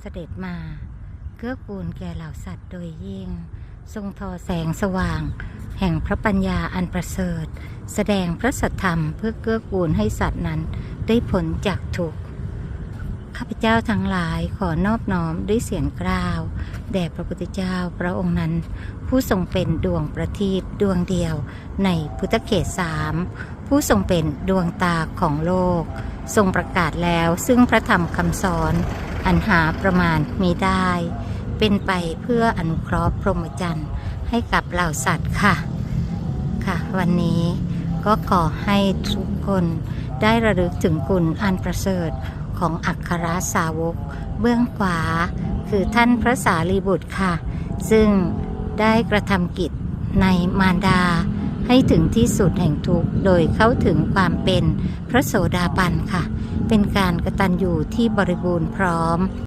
เสด็จมา เกื้อกูลแก่เหล่าสัตว์โดยยิ่ง ทรงทอแสงสว่าง แห่งพระปัญญาอันประเสริฐ แสดงพระสัทธรรมเพื่อเกื้อกูลให้สัตว์นั้นได้ผลจากทุกข์ข้าพเจ้าทั้งหลายขอนอบน้อมด้วยเสียงกล่าว แด่พระพุทธเจ้าพระองค์นั้น ผู้ทรงเป็นดวงประทีปดวงเดียวในพุทธเขตสามผู้ทรงเป็นดวงตาของโลก ทรงประกาศแล้วซึ่งพระธรรมคำสอน อันหาประมาณมีได้ เป็นไปเพื่ออนุเคราะห์พรหมจรรย์ให้กับเหล่าสัตว์ค่ะ ค่ะ วันนี้ก็ขอให้ทุกคนได้ระลึกถึงคุณอันประเสริฐของอัครสาวก เบื้องขวา คือท่านพระสารีบุตรค่ะ ซึ่งได้กระทำกิจในมารดา ให้ถึงที่สุดแห่งทุกข์โดยเข้าถึงความเป็นพระโสดาบันค่ะ เป็นการกตัญญูที่บริบูรณ์พร้อม